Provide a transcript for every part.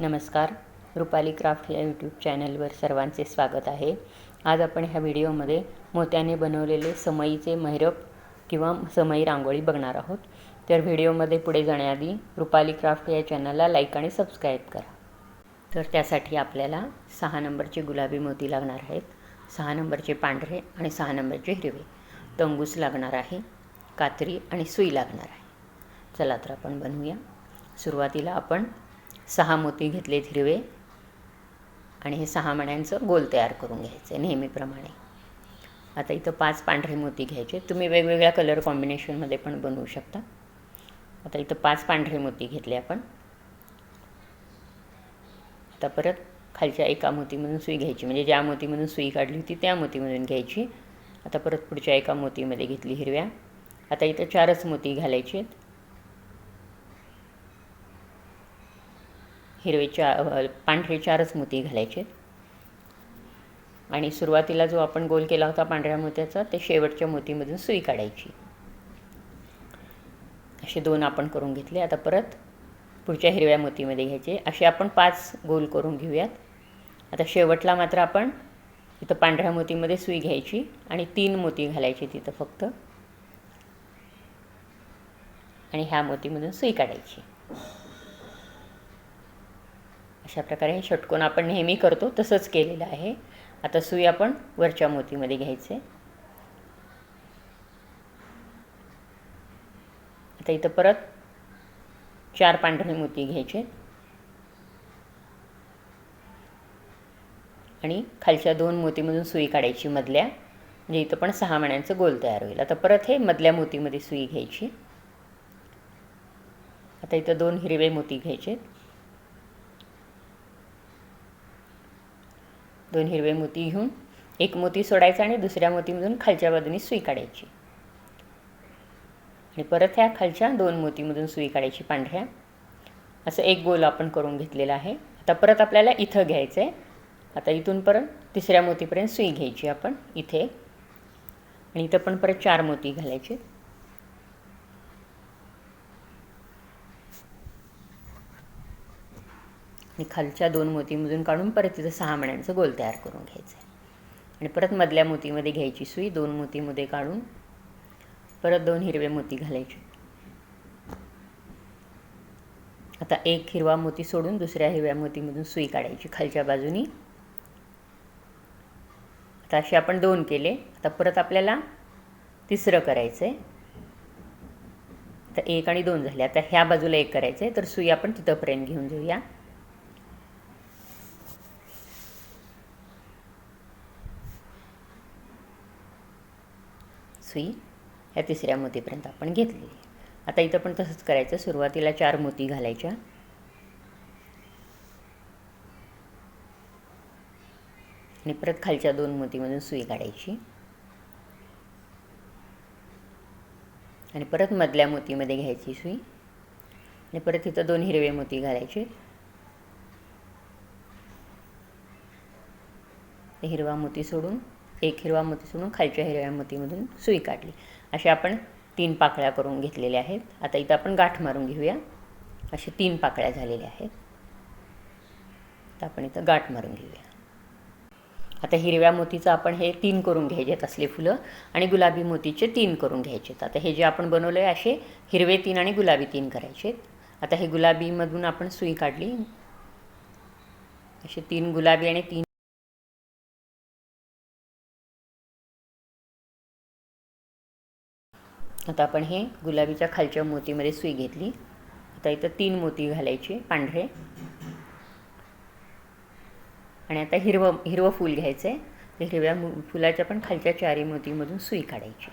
नमस्कार. रुपाली क्राफ्ट या यूट्यूब चॅनलवर सर्वांचे स्वागत आहे. आज आपण ह्या व्हिडिओमध्ये मोत्याने बनवलेले समईचे मैरप किंवा समई रांगोळी बघणार आहोत. तर व्हिडिओमध्ये पुढे जाण्याआधी रुपाली क्राफ्ट या चॅनलला लाईक आणि सबस्क्राईब करा. तर त्यासाठी आपल्याला सहा नंबरचे गुलाबी मोती लागणार आहेत. सहा नंबरचे पांढरे आणि सहा नंबरचे हिरवे. तंगूस लागणार आहे कात्री आणि सुई लागणार आहे. चला तर आपण बनवूया. सुरुवातीला आपण सहा मोती घेतलेत हिरवे आणि हे सहा मण्यांचं गोल तयार करून घ्यायचं आहे नेहमीप्रमाणे. आता इथं पाच पांढरे मोती घ्यायचे. तुम्ही वेगवेगळ्या कलर कॉम्बिनेशनमध्ये पण बनवू शकता. आता इथं पाच पांढरे मोती घेतले आपण. आता परत खालच्या एका मोतीमधून सुई घ्यायची. म्हणजे ज्या मोतीमधून सुई काढली होती त्या मोतीमधून घ्यायची. आता परत पुढच्या एका मोतीमध्ये घेतली हिरव्या. आता इथं चारच मोती घालायचे आहेत. हिरवे चार पांढरे चारच मोती घालायचे. आणि सुरुवातीला जो आपण गोल केला होता पांढऱ्या मोत्याचा ते शेवटच्या मोतीमधून सुई काढायची. असे दोन आपण करून घेतले. आता परत पुढच्या हिरव्या मोतीमध्ये घ्यायचे. असे आपण पाच गोल करून घेऊयात. आता शेवटला मात्र आपण इथं पांढऱ्या मोतीमध्ये सुई घ्यायची आणि तीन मोती घालायची तिथं फक्त. आणि ह्या मोतीमधून सुई काढायची. अशा प्रकारे हे षटकोन आपण नेहमी करतो तसंच केलेलं आहे. आता सुई आपण वरच्या मोतीमध्ये घ्यायचे. आता इथं परत चार पांढरे मोती घ्यायचे. आणि खालच्या दोन मोतीमधून सुई काढायची मधल्या. म्हणजे इथं पण सहा मण्यांचं गोल तयार होईल. आता परत हे मधल्या मोतीमध्ये सुई घ्यायची. आता इथं दोन हिरवे मोती घ्यायचे दोन हिरवे मोती घेऊन एक मोती सोडायचा आणि दुसऱ्या मोतीमधून खालच्या बाजूने सुई काढायची. आणि परत ह्या खालच्या दोन मोतीमधून सुई काढायची पांढऱ्या. असं एक गोल आपण करून घेतलेला आहे. आता परत आपल्याला इथं घ्यायचं आहे आता इथून परत तिसऱ्या मोतीपर्यंत सुई घ्यायची आपण इथे. आणि इथं पण परत चार मोती घालायचे. आणि खालच्या दोन मोतीमधून काढून परत तिथं सहा मण्यांचं गोल तयार करून घ्यायचं आहे आणि परत मधल्या मोतीमध्ये घ्यायची सुई दोन मोतीमध्ये काढून परत दोन हिरवे मोती घालायचे. आता एक हिरवा मोती सोडून दुसऱ्या हिरव्या मोतीमधून सुई काढायची खालच्या बाजूनी. आता असे आपण दोन केले. आता परत आपल्याला तिसरं करायचं आहे आता एक आणि दोन झाले. आता ह्या बाजूला एक करायचं आहे तर सुई आपण तिथंपर्यंत घेऊन जाऊया. सुई ह्या तिसऱ्या मोतीपर्यंत आपण घेतलेली आता इथं पण तसंच करायचं. सुरुवातीला चार मोती घालायच्या. आणि परत खालच्या दोन मोतीमधून सुई काढायची. आणि परत मधल्या मोतीमध्ये घ्यायची सुई. आणि परत इथं दोन हिरवे मोती घालायचे. हिरवा मोती सोडून एक हिरवा मोती सोडून खालच्या हिरव्या मोतीमधून सुई काढली. अशा आपण तीन पाकळ्या करून घेतलेल्या आहेत. आता इथं आपण गाठ मारून घेऊया. असे तीन पाकळ्या झालेल्या आहेत. आपण इथं गाठ मारून घेऊया. आता हिरव्या मोतीचं आपण हे तीन करून घ्यायचेत असले फुलं आणि गुलाबी मोतीचे तीन करून घ्यायचेत. आता हे जे आपण बनवलं आहे असे हिरवे तीन आणि गुलाबी तीन करायचे आता हे गुलाबीमधून आपण सुई काढली. असे तीन गुलाबी आणि तीन आता आपण हे गुलाबीच्या खालच्या मोतीमध्ये सुई घेतली. आता इथं तीन मोती घालायचे पांढरे. आणि आता हिरवं हिरवं फूल घ्यायचं आहे तर हिरव्या फुलाच्या पण खालच्या चारी मोतीमधून सुई काढायची.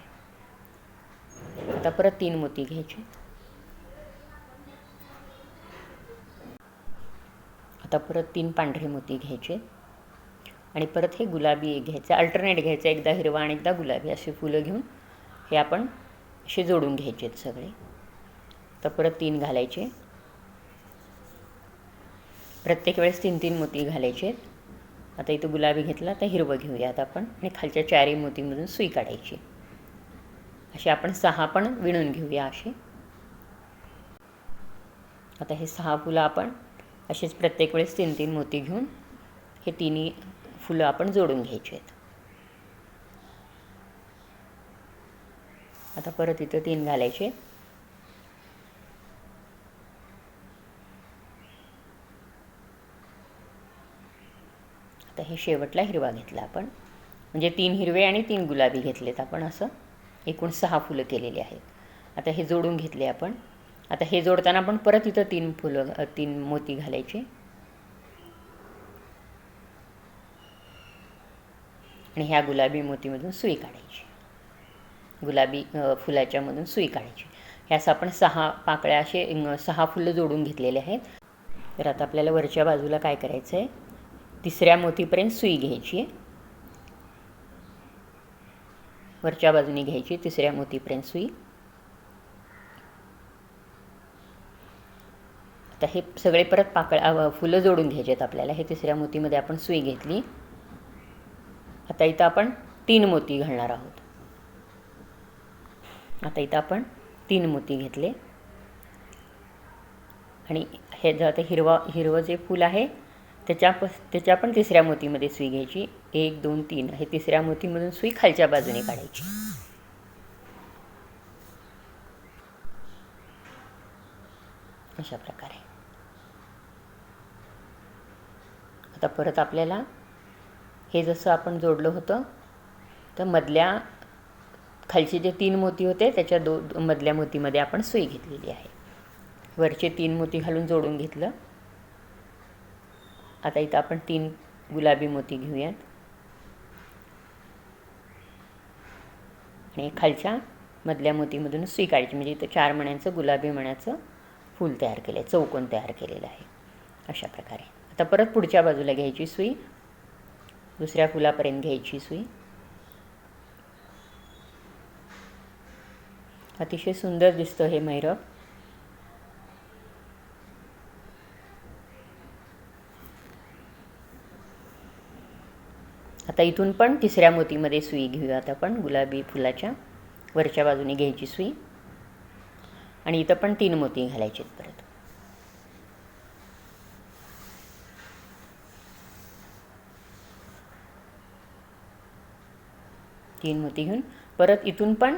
आता परत तीन मोती घ्यायचे. आता परत तीन पांढरे मोती घ्यायचे. आणि परत हे गुलाबी घ्यायचं अल्टरनेट घ्यायचं एकदा हिरवा आणि एकदा गुलाबी असे फुलं घेऊन. हे आपण असे जोडून घ्यायचे आहेत सगळे. तर परत तीन घालायचे. प्रत्येक वेळेस तीन तीन मोती घालायचे आहेत आता इथं गुलाबी घेतला तर हिरवं घेऊयात आपण. आणि खालच्या चारही मोतीमधून सुई काढायची. असे आपण सहा पण विणून घेऊया असे आता हे सहा फुलं आपण असेच प्रत्येक वेळेस तीन तीन मोती घेऊन हे तिन्ही फुलं आपण जोडून घ्यायची आहेत आता परत इथं तीन घालायचे. आता हे शेवटला हिरवा घेतला आपण. म्हणजे तीन हिरवे आणि तीन गुलाबी घेतलेत आपण असं. एकूण सहा फुलं केलेली आहेत. आता हे जोडून घेतले आपण. आता हे जोडताना आपण परत इथं तीन फुलं तीन मोती घालायचे. आणि ह्या गुलाबी मोतीमधून सुई काढायची. गुलाबी फुलाच्यामधून सुई काढायची. ह्या असं आपण सहा पाकळ्या असे सहा फुलं जोडून घेतलेले आहेत. तर आता आपल्याला वरच्या बाजूला काय करायचं आहे तिसऱ्या मोतीपर्यंत सुई घ्यायची. आहे वरच्या बाजूने घ्यायची तिसऱ्या मोतीपर्यंत सुई. आता हे सगळे परत पाकळ्या फुलं जोडून घ्यायचे आहेत आपल्याला. हे तिसऱ्या मोतीमध्ये आपण सुई घेतली. आता इथं आपण तीन मोती घालणार आहोत. आता इथं आपण तीन मोती घेतले. आणि हे जर आता हिरवा हिरवं जे फूल आहे त्याच्या प त्याच्या पण तिसऱ्या मोतीमध्ये सुई घ्यायची. एक दोन तीन. हे तिसऱ्या मोतीमधून सुई खालच्या बाजूने काढायची. अशा प्रकारे. आता परत आपल्याला हे जसं आपण जोडलं होतं तर मधल्या खालचे जे तीन मोती होते त्याच्या दो मधल्या मोतीमध्ये आपण सुई घेतलेली आहे. वरचे तीन मोती घालून जोडून घेतलं. आता इथं आपण तीन गुलाबी मोती घेऊयात. आणि खालच्या मधल्या मोतीमधून सुई काढायची म्हणजे इथं चार मण्यांचं गुलाबी मण्याचं फूल तयार केलं आहे चौकोन तयार केलेलं आहे. अशा प्रकारे. आता परत पुढच्या बाजूला घ्यायची सुई. दुसऱ्या फुलापर्यंत घ्यायची सुई. अतिशय सुंदर दिसतं हे मैरप आता इथून पण तिसऱ्या मोतीमध्ये सुई घेऊयात आपण गुलाबी फुलाच्या. वरच्या बाजूने घ्यायची सुई. आणि इथं पण तीन मोती घालायचे आहेत परत. तीन मोती घेऊन. परत इथून पण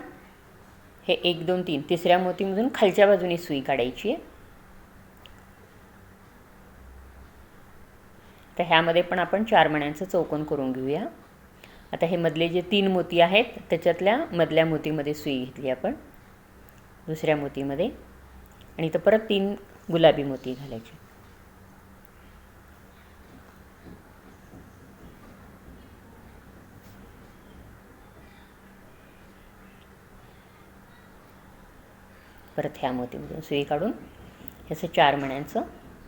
हे एक दोन तीन. तिसऱ्या मोतीमधून खालच्या बाजूने सुई काढायची आहे. तर ह्यामध्ये पण आपण चार मण्यांचं चौकोन करून घेऊया. आता हे मधले जे तीन मोती आहेत त्याच्यातल्या मधल्या मोतीमध्ये सुई घेतली आपण. दुसऱ्या मोतीमध्ये. आणि इथं परत तीन गुलाबी मोती घालायचे. परत ह्या मोतीमधून सुई काढून ह्याचं चार मण्यांचं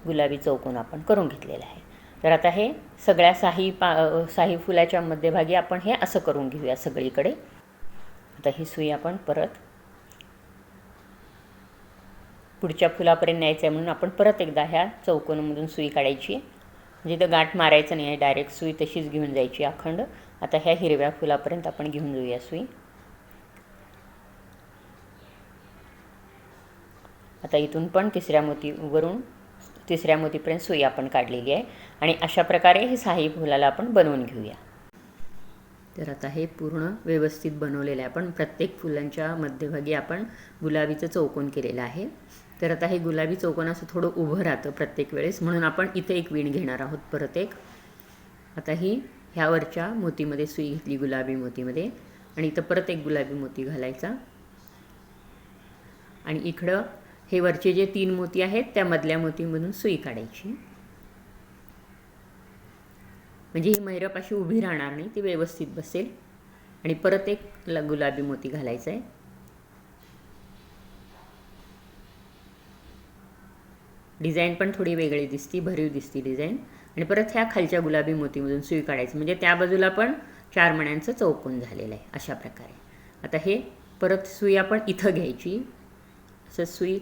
गुलाबी चौकोन आपण करून घेतलेलं आहे. तर आता हे सगळ्या साही पा साही फुलाच्या मध्यभागी आपण हे असं करून घेऊया सगळीकडे. आता ही सुई आपण परत पुढच्या फुलापर्यंत न्यायचं आहे म्हणून आपण परत एकदा ह्या चौकोनमधून सुई काढायची. म्हणजे तर गाठ मारायचं नाही आहे डायरेक्ट सुई तशीच घेऊन जायची अखंड. आता ह्या हिरव्या फुलापर्यंत आपण घेऊन जाऊया सुई. आता इथून पण तिसऱ्या मोतीवरून तिसऱ्या मोतीपर्यंत सुई आपण काढलेली आहे. आणि अशा प्रकारे हे साही फुलाला आपण बनवून घेऊया. तर आता हे पूर्ण व्यवस्थित बनवलेलं आहे. आपण प्रत्येक फुलांच्या मध्यभागी आपण गुलाबीचं चौकोन केलेलं आहे. तर आता हे गुलाबी चौकोन असं थोडं उभं राहतं प्रत्येक वेळेस. म्हणून आपण इथे एक विण घेणार आहोत परत एक. आता ही ह्यावरच्या मोतीमध्ये सुई घेतली गुलाबी मोतीमध्ये. आणि इथं परत एक गुलाबी मोती घालायचा. आणि इकडं हे वरचे जे तीन मोती आहेत त्या मधल्या मोतीमधून सुई काढायची. म्हणजे ही मैरप अशी उभी राहणार नाही ती व्यवस्थित बसेल. आणि परत एक गुलाबी मोती घालायचा आहे डिझाईन पण थोडी वेगळी दिसती भरीव दिसती डिझाईन. आणि परत ह्या खालच्या गुलाबी मोतीमधून सुई काढायची. म्हणजे त्या बाजूला पण चार मण्यांचं चौकोन झालेलं आहे अशा प्रकारे. आता हे परत सुई आपण इथं घ्यायची. असं सुई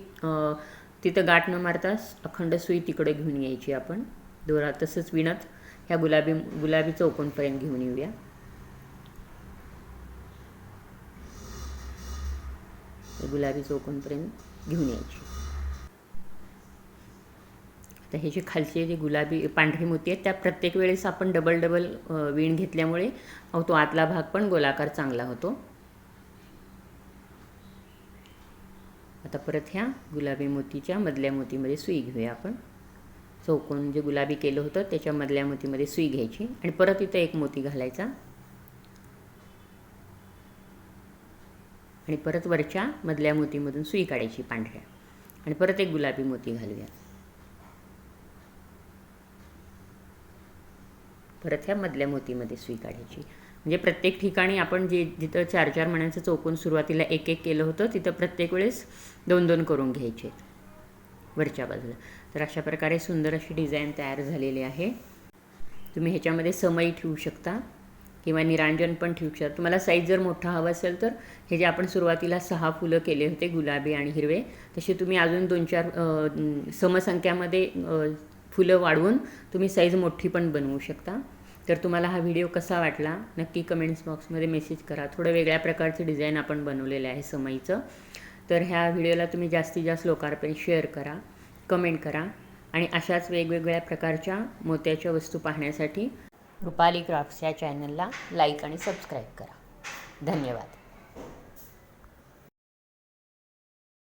तिथं गाठ न मारता अखंड सुई तिकडे घेऊन यायची आपण. दोरा तसंच विणत ह्या गुलाबी गुलाबी चौकोनपर्यंत घेऊन येऊया. गुलाबी चौकोनपर्यंत घेऊन यायची. तर हे जे खालचे जे गुलाबी पांढरी मोती आहेत त्या प्रत्येक वेळेस आपण डबल डबल विण घेतल्यामुळे तो आतला भाग पण गोलाकार चांगला होतो. आता परत ह्या गुलाबी मोतीच्या मधल्या मोतीमध्ये सुई घेऊया आपण. चौकोन जे गुलाबी केलं होतं त्याच्या मधल्या मोतीमध्ये सुई घ्यायची आणि परत इथं एक मोती घालायचा. आणि परत वरच्या मधल्या मोतीमधून सुई काढायची पांढऱ्या. आणि परत एक गुलाबी मोती घालूया. परत ह्या मधल्या मोतीमध्ये सुई काढायची. म्हणजे प्रत्येक ठिकाणी आपण जे जिथं चार चार मण्यांचं चौकून सुरुवातीला एक एक केलं होतं तिथं प्रत्येक वेळेस दोन दोन करून घ्यायचे वरच्या बाजूला. तर अशा प्रकारे सुंदर अशी डिझाईन तयार झालेली आहे. तुम्ही ह्याच्यामध्ये समई ठेवू शकता किंवा निरांजन पण ठेवू शकता. तुम्हाला साईज जर मोठा हवा असेल तर हे जे आपण सुरुवातीला सहा फुलं केले होते गुलाबी आणि हिरवे तसे तुम्ही अजून दोन चार समसंख्यामध्ये फुलं वाढवून तुम्ही साईज मोठी पण बनवू शकता. तर तुम्हाला हा व्हिडिओ कसा वाटला नक्की कमेंट्स बॉक्समध्ये मेसेज करा. थोडं वेगळ्या प्रकारचं डिझाईन आपण बनवलेलं आहे समईचं. तर ह्या व्हिडिओला तुम्ही जास्तीत जास्त लोकांपर्यंत शेअर करा कमेंट करा आणि अशाच वेगवेगळ्या प्रकारच्या मोत्याच्या वस्तू पाहण्यासाठी रुपाली क्राफ्ट्स या चॅनलला लाईक आणि सबस्क्राईब करा. धन्यवाद.